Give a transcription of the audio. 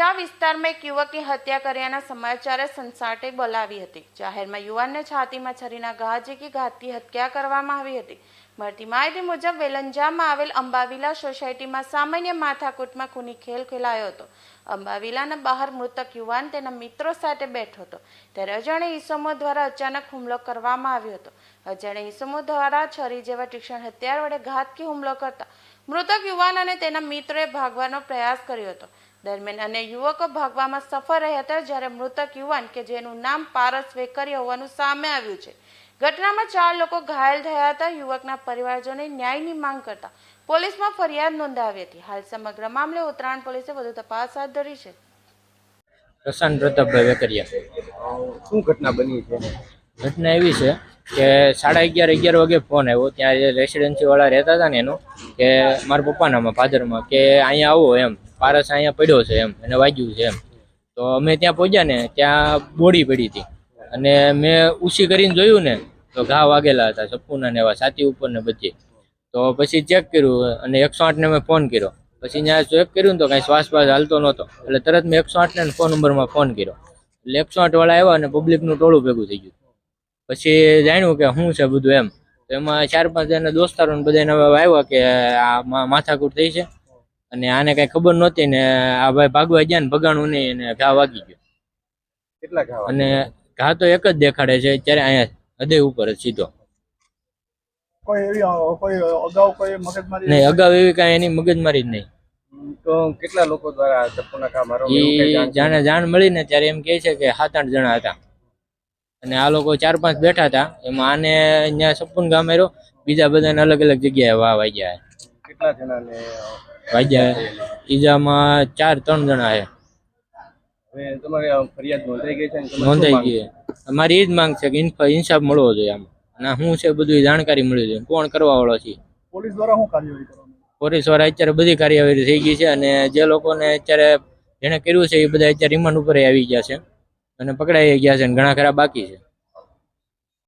નવા વિસ્તારમાં એક યુવકની હત્યા કર્યાના સમાચારે સંસાટે બોલાવી હતી. જાહેરમાં યુવાનને છાતીમાં છરીના ઘા ઝીકી ઘાતકી હત્યા કરવામાં આવી હતી. મળતી માહિતી મુજબ, વેલંજામાં આવેલ અંબાવિલા સોસાયટીમાં સામાન્ય માથાકૂટમાં ખૂની ખેલ ખેલાયો હતો. અંબાવિલાના બહાર મૃતક યુવાન તેના મિત્રો સાથે બેઠો હતો. ત્યારે અજાણે ઈસમો દ્વારા અચાનક હુમલો કરવામાં આવ્યો હતો. અજાણે ઈસમો દ્વારા છરી જેવા તીક્ષણ હથિયાર વડે ઘાતકી હુમલો કરતા મૃતક યુવાન અને તેના મિત્રોએ ભાગવાનો પ્રયાસ કર્યો હતો. દરમિયાન અને યુવકો ભાગવામાં સફળ રહ્યા હતા જ્યારે મૃતક યુવાન કે જેનું નામ પારસ વેકરિયા હોવાનું સામે આવ્યું છે. ઘટનામાં ચાર લોકો ઘાયલ થયા હતા. યુવકના પરિવારજોને ન્યાયની માંગ કરતા પોલીસમાં ફરિયાદ નોંધાવી હતી. હાલ સમગ્ર મામલે ઉત્તરાયણ પોલીસે વધુ તપાસ હાથ ધરી છે. પ્રશાંત પ્રતાપભાઈ વેકરિયા. શું ઘટના બની છે? ઘટના એવી છે કે સાડા અગિયાર અગિયાર વાગે ફોન આવ્યો. ત્યાં રેસિડેન્સીવાળા રહેતા હતા ને એનો કે મારા પપ્પાનામાં ફાધરમાં કે અહીંયા આવો એમ. પારસ અહીંયા પડ્યો છે એમ, એને વાગ્યું છે એમ. તો અમે ત્યાં પહોંચ્યા ને, ત્યાં બોડી પડી હતી. અને મેં ઉછી કરીને જોયું ને, તો ઘા વાગેલા હતા સપૂના ને એવા, છાતી ઉપર ને બધી. તો પછી ચેક કર્યું અને એકસો આઠને મેં ફોન કર્યો. પછી ત્યાં ચેક કર્યું ને તો કાંઈ શ્વાસ બાસ હાલતો નહોતો. એટલે તરત મેં એકસો આઠને ફોન નંબરમાં ફોન કર્યો. એટલે એકસો આઠ વાળા આવ્યા અને પબ્લિકનું ટોળું ભેગું થઈ ગયું. પછી જાણ્યું કે શું છે બધું એમ. તો એમાં ચાર પાંચ જણા દોસ્તારો બધા આવ્યા કે આ માથાકૂટ થઈ છે. અને આને કઈ ખબર નહોતી ને આ ભાઈ ભાગવા ગયા ને ભગાણું નહીં અને ઘા વાગી ગયો. કેટલા ઘા અને ઘા તો એક જ દેખાડે છે ત્યારે અહીંયા હૃદય ઉપર જ સીધો. કોઈ એવી કોઈ અગાઉ કોઈ મગજમારી નહીં અગાઉ એવી કાંઈ એની મગજમારી જ નહીં. તો કેટલા લોકો દ્વારા ચપ્પુના ઘા જાણ મળી ને ત્યારે એમ કહે છે કે સાત આઠ જણા હતા. અને આ લોકો ચાર પાંચ બેઠા હતા એમાં આને અહીંયા સપૂન ગામ આવ્યો બીજા બધાને અલગ અલગ જગ્યાએ વાહ વાગ્યા કેટલા જણાને વાગ્યા. ઈજામાં ચાર ત્રણ જણા છે. ફરિયાદ નોંધાઈ ગઈ છે નોંધાઈ અમારી એ જ માંગ છે કે ઇન્ફ- ઇન્સાફ મળવો જોઈએ આમ. અને શું છે બધું જાણકારી મળી જોઈએ. કોણ કરવા વાળો છે? પોલીસ દ્વારા શું કાર્યવાહી પોલીસવાળા અત્યારે બધી કાર્યવાહી થઈ ગઈ છે અને જે લોકોને અત્યારે જેણે કર્યું છે એ બધા અત્યારે રિમાન્ડ ઉપર આવી ગયા છે. અને પકડાઈ ગયા છે અને ઘણા ખરા બાકી છે.